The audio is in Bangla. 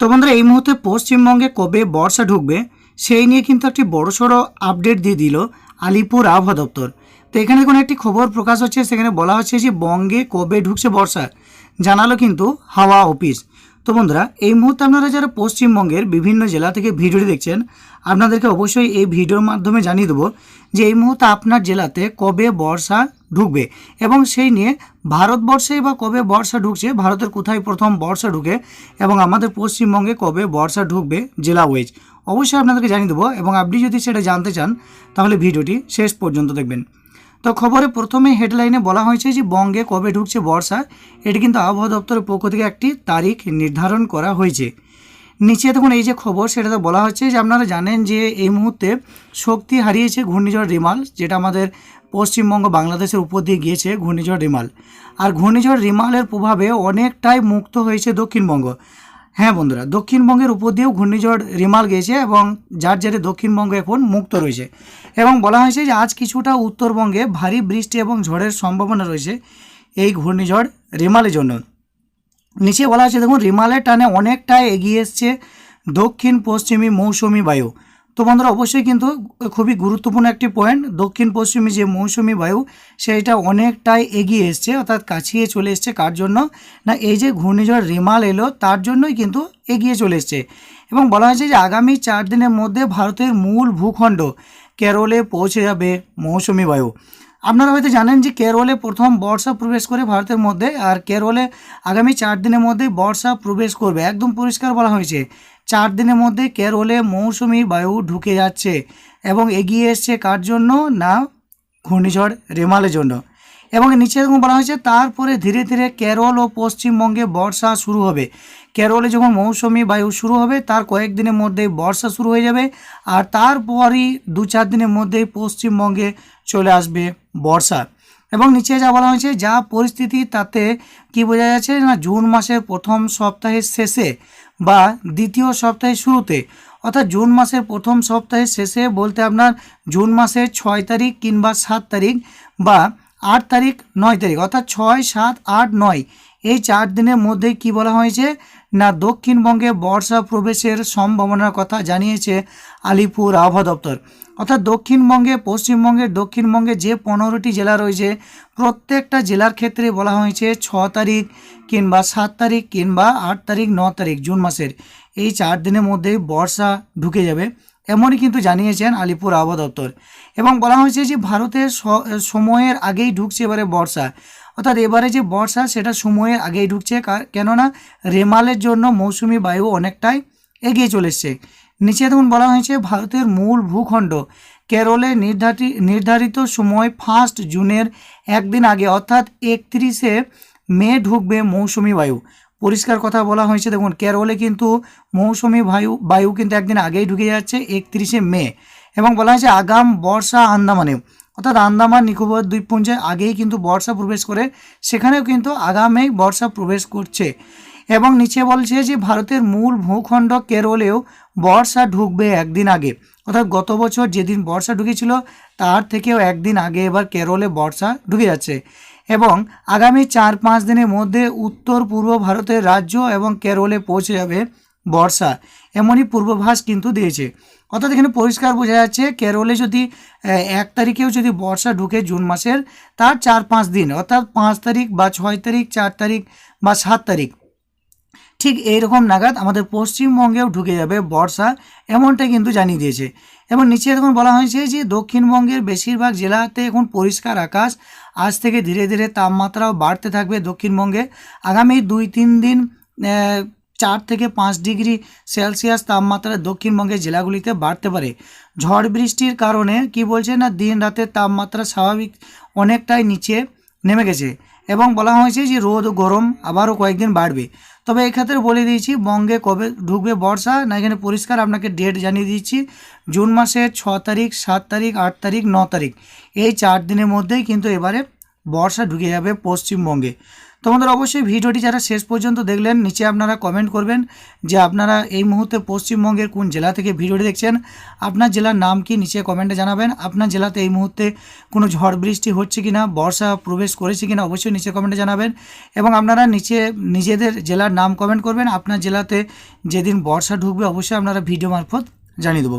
তো বন্ধুরা, এই মুহূর্তে পশ্চিমবঙ্গে কবে বর্ষা ঢুকবে, সেই নিয়ে কিন্তু একটি বড়সড় আপডেট দিয়ে দিল আলিপুর আবহাওয়া দপ্তর। তো এখানে কোনো একটি খবর প্রকাশ হচ্ছে, সেখানে বলা হচ্ছে যে বঙ্গে কবে ঢুকছে বর্ষা, জানালো কিন্তু হাওয়া অফিস। তো বন্ধুরা, এই মুহূর্তে আপনারা যারা পশ্চিমবঙ্গের বিভিন্ন জেলা থেকে ভিডিওটি দেখছেন, আপনাদেরকে অবশ্যই এই ভিডিওর মাধ্যমে জানিয়ে দেবো যে এই মুহূর্তে আপনার জেলাতে কবে বর্ষা ঢুকবে এবং সেই নিয়ে ভারতবর্ষে বা কবে বর্ষা ঢুকছে, ভারতের কোথায় প্রথম বর্ষা ঢুকে এবং আমাদের পশ্চিমবঙ্গে কবে বর্ষা ঢুকবে জেলা ওয়েজ অবশ্যই আপনাদেরকে জানিয়ে দেবো এবং আপনি যদি সেটা জানতে চান, তাহলে ভিডিওটি শেষ পর্যন্ত দেখবেন। তো খবরে প্রথমে হেডলাইনে বলা হয়েছে যে বঙ্গে কবে ঢুকছে বর্ষা, এটি কিন্তু আবহাওয়া দপ্তরের পক্ষ থেকে একটি তারিখ নির্ধারণ করা হয়েছে। নিচে দেখুন, এই যে খবর সেটাতে বলা হচ্ছে যে আপনারা জানেন যে এই মুহূর্তে শক্তি হারিয়েছে ঘূর্ণিঝড় রিমাল, যেটা আমাদের পশ্চিমবঙ্গ, বাংলাদেশের উপর দিয়ে গিয়েছে ঘূর্ণিঝড় রিমাল। আর ঘূর্ণিঝড় রিমালের প্রভাবে অনেকটাই মুক্ত হয়েছে দক্ষিণবঙ্গ। হ্যাঁ বন্ধুরা, দক্ষিণবঙ্গের উপর দিয়েও ঘূর্ণিঝড় রিমাল গেছে এবং যার জেরে দক্ষিণবঙ্গ এখন মুক্ত রয়েছে। এবং বলা হয়েছে যে আজ কিছুটা উত্তরবঙ্গে ভারী বৃষ্টি এবং ঝড়ের সম্ভাবনা রয়েছে এই ঘূর্ণিঝড় রিমালের জন্য। নিচে বলা হয়েছে দেখুন, রিমালের টানে অনেকটাই এগিয়ে এসছে দক্ষিণ পশ্চিমী মৌসুমি বায়ু। তো বন্ধুরা, অবশ্যই কিন্তু খুবই গুরুত্বপূর্ণ একটি পয়েন্ট দক্ষিণ পশ্চিমী যে মৌসুমি বায়ু, সেইটা অনেকটাই এগিয়ে এসছে, অর্থাৎ কাছিয়ে চলে এসছে। কার জন্য? না, এই যে ঘূর্ণিঝড় রিমাল এলো, তার জন্যই কিন্তু এগিয়ে চলে এসছে। এবং বলা হয়েছে যে আগামী চার দিনের মধ্যে ভারতের মূল ভূখণ্ড কেরলে পৌঁছে যাবে মৌসুমি বায়ু। আপনারা হয়তো জানেন যে কেরলে প্রথম বর্ষা প্রবেশ করে ভারতের মধ্যে, আর কেরলে আগামী চার দিনের মধ্যেই বর্ষা প্রবেশ করবে। একদম পরিষ্কার বলা হয়েছে। চার দিনের মধ্যে কেরলে মৌসুমি বায়ু ঢুকে যাচ্ছে এবং এগিয়ে এসছে কার জন্য? না, ঘূর্ণিঝড় রেমালের জন্য। এবং নিচে এরকম বলা হয়েছে, তারপরে ধীরে ধীরে কেরল ও পশ্চিমবঙ্গে বর্ষা শুরু হবে। কেরলে যখন মৌসুমি বায়ু শুরু হবে, তার কয়েকদিনের মধ্যেই বর্ষা শুরু হয়ে যাবে আর তারপরই দু চার দিনের মধ্যেই পশ্চিমবঙ্গে চলে আসবে বর্ষা। এবং নিচে যা বলা হয়েছে, যা পরিস্থিতি তাতে কি বোঝা যাচ্ছে না, জুন মাসের প্রথম সপ্তাহের শেষে বা দ্বিতীয় সপ্তাহের শুরুতে, অর্থাৎ জুন মাসের প্রথম সপ্তাহের শেষে বলতে আপনার জুন মাসের ছয় তারিখ কিংবা সাত তারিখ বা আট তারিখ নয় তারিখ, অর্থাৎ ছয়, সাত, আট, নয় এই চার দিনের মধ্যে কি বলা হয়েছে? না, দক্ষিণবঙ্গে বর্ষা প্রবেশের সম্ভাবনার কথা জানিয়েছে আলিপুর আবহাওয়া দপ্তর। অর্থাৎ দক্ষিণবঙ্গে পশ্চিমবঙ্গের দক্ষিণবঙ্গে যে পনেরোটি জেলা রয়েছে, প্রত্যেকটা জেলার ক্ষেত্রে বলা হয়েছে ছ তারিখ কিংবা সাত তারিখ কিংবা আট তারিখ, ন তারিখ, জুন মাসের। এই চার দিনের মধ্যেই বর্ষা ঢুকে যাবে, এমনই কিন্তু জানিয়েছেন আলিপুর আবহাওয়া দপ্তর। এবং বলা হয়েছে যে ভারতের সময়ের আগেই ঢুকছে এবারে বর্ষা। অর্থাৎ এবারে যে বর্ষা, সেটা সময়ে আগেই ঢুকছে। কেননা রেমালের জন্য মৌসুমি বায়ু অনেকটাই এগিয়ে চলে এসছে। নিচে দেখুন বলা হয়েছে ভারতের মূল ভূখণ্ড। কেরলে নির্ধারিত নির্ধারিত সময় ফার্স্ট জুনের একদিন আগে, অর্থাৎ একত্রিশে মে ঢুকবে মৌসুমি বায়ু। পরিষ্কার কথা বলা হয়েছে, দেখুন, কেরলে কিন্তু মৌসুমি বায়ু বায়ু কিন্তু একদিন আগেই ঢুকে যাচ্ছে, একত্রিশে মে। এবং বলা হয়েছে আগাম বর্ষা আন্দামানে অর্থাৎ আন্দামান, নিকোবর দ্বীপপুঞ্জে আগেই কিন্তু বর্ষা প্রবেশ করে, সেখানেও কিন্তু আগামেই বর্ষা প্রবেশ করছে। এবং নিচে বলছে যে ভারতের মূল ভূখণ্ড কেরলেও বর্ষা ঢুকবে একদিন আগে। অর্থাৎ গত বছর যেদিন বর্ষা ঢুকেছিল, তার থেকেও একদিন আগে এবার কেরলে বর্ষা ঢুকে যাচ্ছে। এবং আগামী চার পাঁচ দিনের মধ্যে উত্তর পূর্ব ভারতের রাজ্য এবং কেরলে পৌঁছে যাবে বর্ষা। এমনই পূর্বাভাস কিন্তু দিয়েছে। অর্থাৎ এখানে পরিষ্কার বোঝা যাচ্ছে, কেরলে যদি এক তারিখেও যদি বর্ষা ঢুকে জুন মাসের, তার চার পাঁচ দিন, অর্থাৎ পাঁচ তারিখ বা ছয় তারিখ, চার তারিখ বা সাত তারিখ। ঠিক এইরকম নাগাদ আমাদের পশ্চিমবঙ্গেও ঢুকে যাবে বর্ষা, এমনটাই কিন্তু জানিয়ে দিয়েছে। এবং নিচে এখন বলা হয়েছে যে, দক্ষিণবঙ্গের বেশিরভাগ জেলাতে এখন পরিষ্কার আকাশ। আজ থেকে ধীরে ধীরে তাপমাত্রাও বাড়তে থাকবে দক্ষিণবঙ্গে। আগামী দুই তিন দিন চার থেকে পাঁচ ডিগ্রি সেলসিয়াস তাপমাত্রা দক্ষিণবঙ্গের জেলাগুলিতে বাড়তে পারে। ঝড় বৃষ্টির কারণে কি বলছে না, দিন রাতের তাপমাত্রা স্বাভাবিক অনেকটাই নিচে নেমে গেছে এবং বলা হয়েছে যে রোদ, গরম আবারও কয়েকদিন বাড়বে। তবে এক্ষেত্রে বলে দিয়েছি, বঙ্গে কবে ঢুকবে বর্ষা, না এখানে পরিষ্কার আপনাকে ডেট জানিয়ে দিচ্ছি, জুন মাসের ছ তারিখ, সাত তারিখ, আট তারিখ, ন তারিখ। এই চার দিনের মধ্যেই কিন্তু এবারে বর্ষা ঢুকে যাবে পশ্চিমবঙ্গে। তোমাদের অবশ্যই ভিডিওটি যারা শেষ পর্যন্ত দেখলেন, নিচে আপনারা কমেন্ট করবেন যে আপনারা এই মুহূর্তে পশ্চিমবঙ্গের কোন জেলা থেকে ভিডিওটি দেখছেন। আপনার জেলার নাম কি, নিচে কমেন্টে জানাবেন। আপনার জেলাতে এই মুহূর্তে কোনো ঝড় বৃষ্টি হচ্ছে কি না বর্ষা প্রবেশ করেছে কি না অবশ্যই নিচে কমেন্টে জানাবেন। এবং আপনারা নিচে নিজেদের জেলার নাম কমেন্ট করবেন। আপনার জেলাতে যেদিন বর্ষা ঢুকবে, অবশ্যই আপনারা ভিডিও মারফত জানিয়ে দেবো।